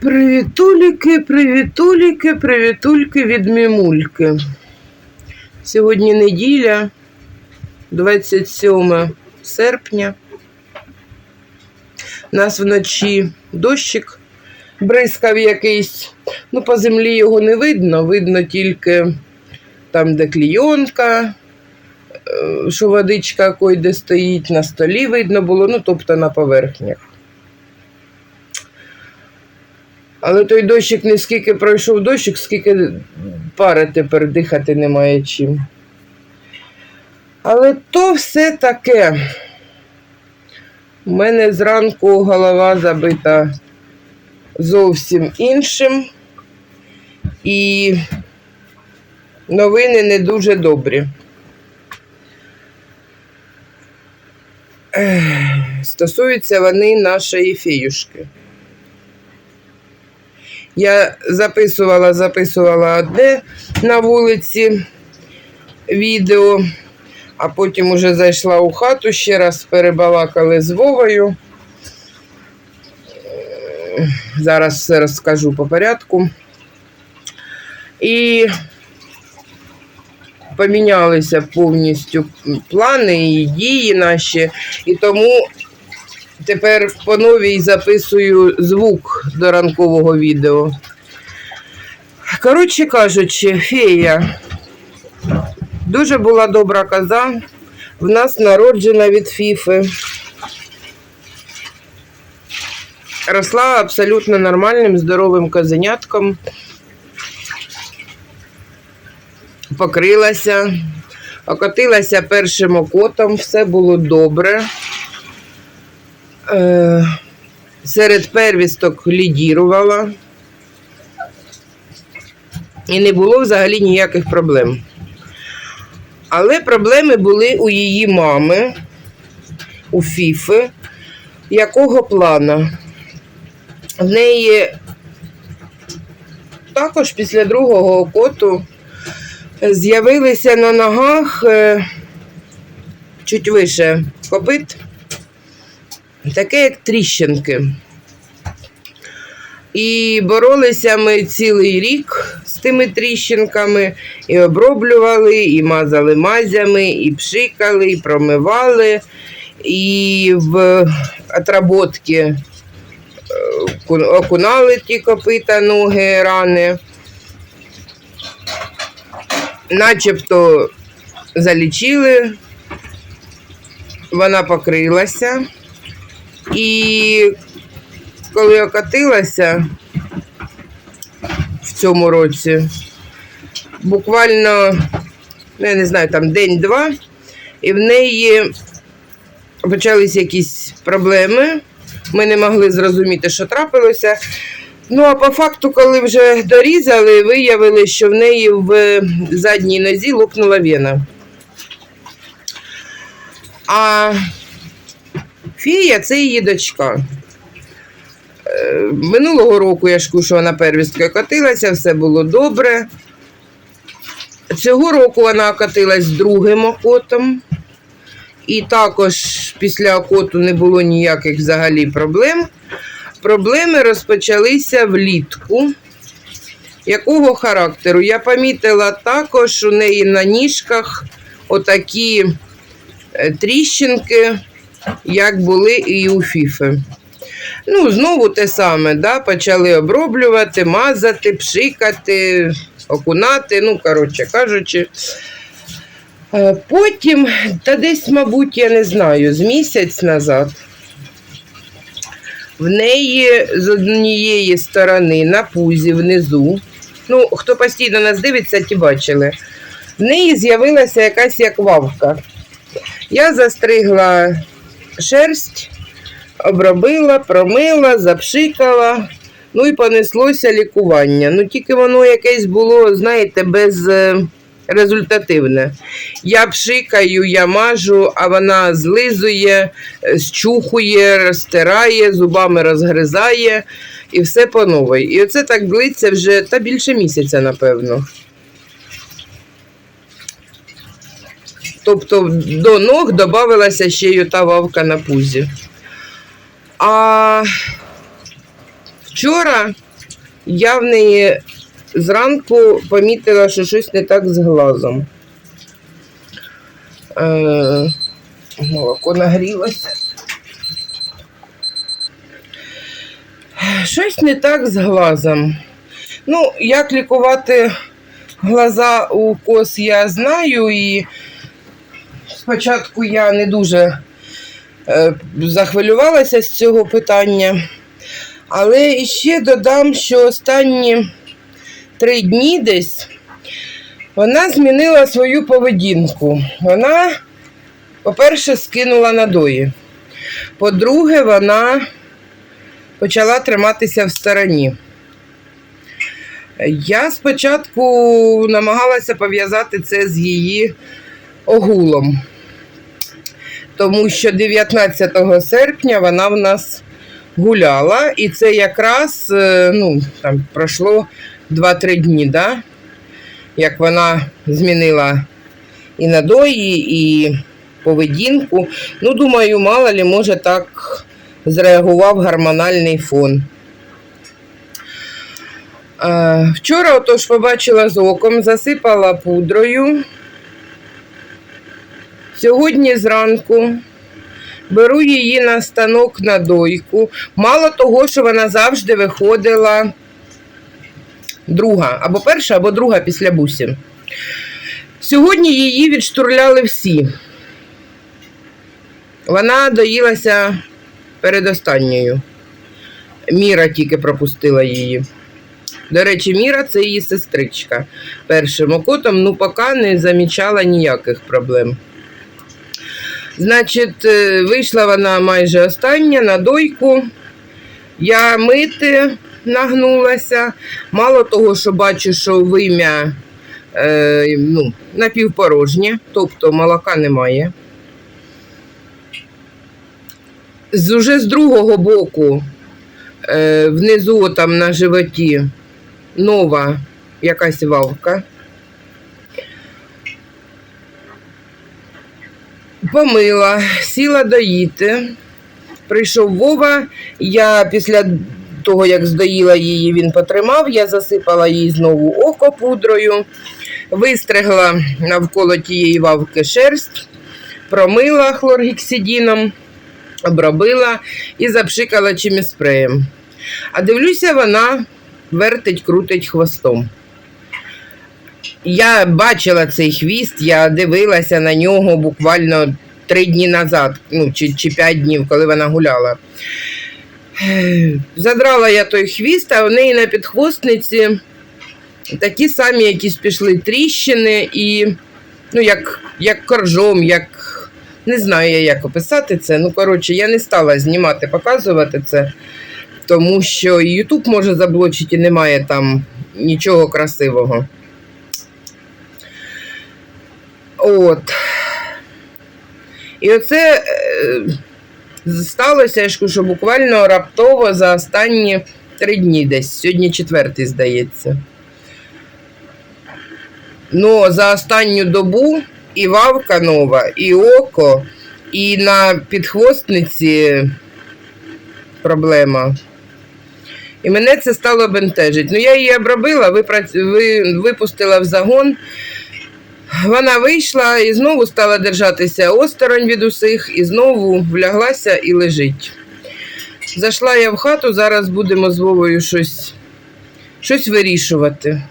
Привітуліки, привітуліки, привітульки від мімульки. Сьогодні неділя, 27 серпня. Нас вночі дощик бризкав якийсь. Ну, по землі його не видно, видно тільки там, де клійонка, е, що водичка койде стоїть, на столі видно було, ну, тобто на поверхнях. Але той дощик не скільки пройшов дощик, скільки пари тепер дихати немає чим. Але то все таке. У мене зранку голова забита зовсім іншим. І новини не дуже добрі. Стосуються вони нашої феюшки. Я записувала, записувала одне на вулиці відео, а потім уже зайшла у хату, ще раз перебалакали з Вовою. Зараз все розкажу по порядку. І помінялися повністю плани і дії наші, і тому Тепер по новій записую звук до ранкового відео. Коротше кажучи, фея дуже була добра коза. В нас народжена від фіфи. Росла абсолютно нормальним, здоровим козенятком. Покрилася, окотилася першим окотом, все було добре. Е, серед первісток лідірувала. І не було взагалі ніяких проблем. Але проблеми були у її мами, у Фіфи. Якого плана? В неї також після другого окоту з'явилися на ногах е, чуть вище копит таке, як тріщинки. І боролися ми цілий рік з тими тріщинками, і оброблювали, і мазали мазями, і пшикали, і промивали, і в отработки окунали ті копита, ноги, рани. Начебто залічили, вона покрилася. І коли окатилася в цьому році, буквально, ну, я не знаю, там день-два, і в неї почалися якісь проблеми. Ми не могли зрозуміти, що трапилося. Ну, а по факту, коли вже дорізали, виявили, що в неї в задній нозі лопнула вена. А Фія це її дочка. Е, Минулого року я ж що вона первісткою катилася, все було добре. Цього року вона окатилась другим окотом. І також після окоту не було ніяких взагалі проблем. Проблеми розпочалися влітку. Якого характеру? Я помітила також у неї на ніжках отакі е, тріщинки як були і у Фіфи. Ну, знову те саме, да? почали оброблювати, мазати, пшикати, окунати, ну, коротше кажучи. Е, Потім, та десь, мабуть, я не знаю, з місяць назад в неї з однієї сторони на пузі внизу, ну, хто постійно нас дивиться, ті бачили, в неї з'явилася якась як вавка. Я застригла шерсть, обробила, промила, запшикала, ну і понеслося лікування. Ну, тільки воно якесь було, знаєте, без е, результативне. Я пшикаю, я мажу, а вона злизує, е, щухує, розтирає, зубами розгризає і все по новій. І оце так длиться вже та більше місяця, напевно. Тобто до ног додавалася ще й ота вавка на пузі. А вчора я в неї зранку помітила, що щось не так з глазом. Е, молоко нагрілося. Щось не так з глазом. Ну, як лікувати глаза у кос, я знаю, і спочатку я не дуже е, захвилювалася з цього питання. Але ще додам, що останні три дні десь вона змінила свою поведінку. Вона, по-перше, скинула надої. По-друге, вона почала триматися в стороні. Я спочатку намагалася пов'язати це з її огулом, тому що 19 серпня вона в нас гуляла, і це якраз е, ну, там, пройшло 2-3 дні, да? як вона змінила і надої, і поведінку. Ну, думаю, мало ли, може, так зреагував гормональний фон. Е, Вчора отож побачила з оком, засипала пудрою. Сьогодні зранку беру її на станок на дойку. Мало того, що вона завжди виходила друга, або перша, або друга після бусі. Сьогодні її відштурляли всі. Вона доїлася передостанньою. Міра тільки пропустила її. До речі, Міра це її сестричка. Першим окотом, ну, поки не замічала ніяких проблем. Значить, е, вийшла вона майже остання на дойку. Я мити нагнулася. Мало того, що бачу, що вим'я е, ну, напівпорожнє, тобто молока немає. З, уже з другого боку, е, внизу там на животі, нова якась вавка. Помила, сіла доїти. Прийшов Вова. Я після того, як здоїла її, він потримав, я засипала їй знову око пудрою, вистригла навколо тієї вавки шерсть, промила хлоргексидіном, обробила і запшикала чимось спреєм. А дивлюся, вона вертить, крутить хвостом. Я бачила цей хвіст, я дивилася на нього буквально три дні назад, ну, чи, чи п'ять днів, коли вона гуляла. Задрала я той хвіст, а у неї на підхвостниці такі самі якісь пішли тріщини і, ну, як, як коржом, як. Не знаю я, як описати це. Ну, коротше, я не стала знімати, показувати це, тому що Ютуб може заблочити і немає там нічого красивого. От. І оце е, сталося, що буквально раптово за останні три дні десь. Сьогодні четвертий, здається. Ну, за останню добу і вавка нова, і око, і на підхвостниці проблема. І мене це стало бентежить. Ну, я її обробила, випустила в загон. Вона вийшла і знову стала держатися осторонь від усіх, і знову вляглася і лежить. Зайшла я в хату, зараз будемо з Вовою щось, щось вирішувати.